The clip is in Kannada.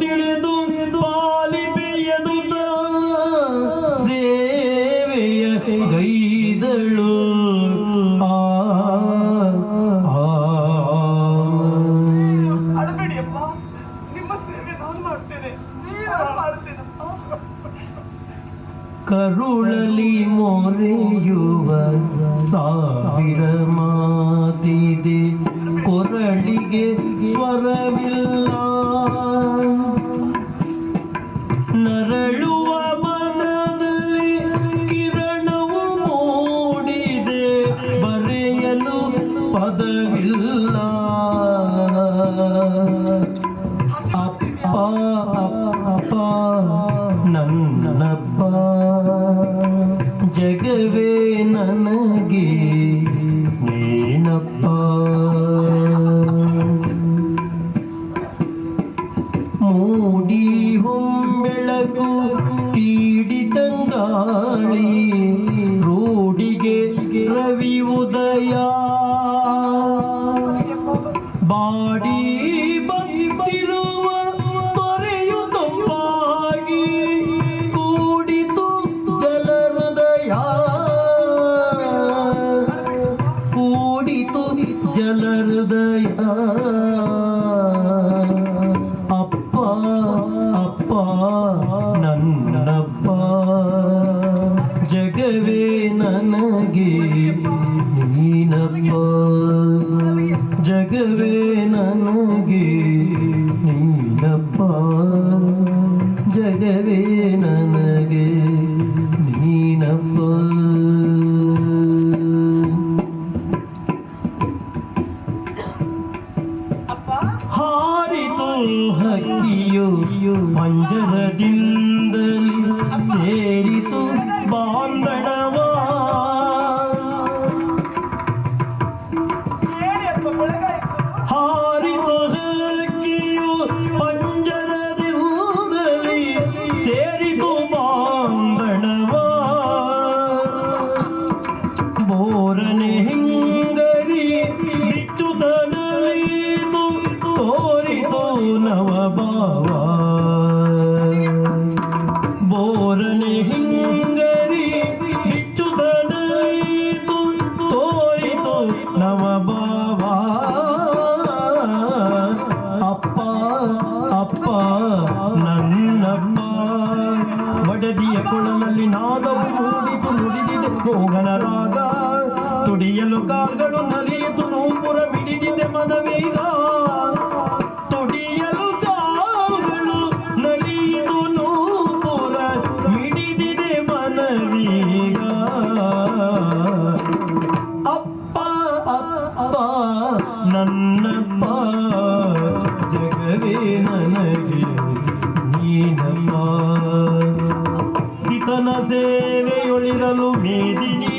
ತಿಳಿದು ಸೇವೆಯ ನಿಮ್ಮ ಸೇವೆ ನಾನು ಕರುಳಲಿ ಮೋರೆಯುವ ಸಾವಿರ ಮಾ ಜಗವೇ ನನಗೆ ನೀನಪ್ಪ. ಮೂಡಿ ಹೊಂಬೆಳಕು ತೀಡಿ ತಂಗಾಳಿ ರೂಡಿಗೆ ರವಿ ಉದಯ. ಬಾಡಿ ಜಲಹೃದಯ ಅಪ್ಪ ಅಪ್ಪ ನನ್ನಪ್ಪ. ಜಗವೇ ನನಗೆ ನೀನಪ್ಪ. ಜಗವೇ ನನಗೆ ನೀನಪ್ಪ. ಜಗವೇ ಹಕ್ಕಿಯು ಬಡದಿಯ ನಾದವು ಮೂಡಿತು ನುಡಿದಿದೆ. ಮೋಹನ ರಾಗ ತುಡಿಯಲು ಕಾಲ್ಗಳು ನಲಿಯಿತು, ನೂಪುರ ಬಿಡಿದಿದೆ ಮನವೀಗ. ತುಡಿಯಲು ಕಾಲ್ಗಳು ನಲಿಯಿತು, ನೂಪುರ ಬಿಡಿದಿದೆ ಮನವೀಗ. ಅಪ್ಪ ಅಪ್ಪ, ನನ್ನಪ್ಪ, ಜಗವೇ ನನಗೆ ನೀನಪ್ಪ ಸೇವೆಯೊಳಿರಲು ಮೇದಿನಿ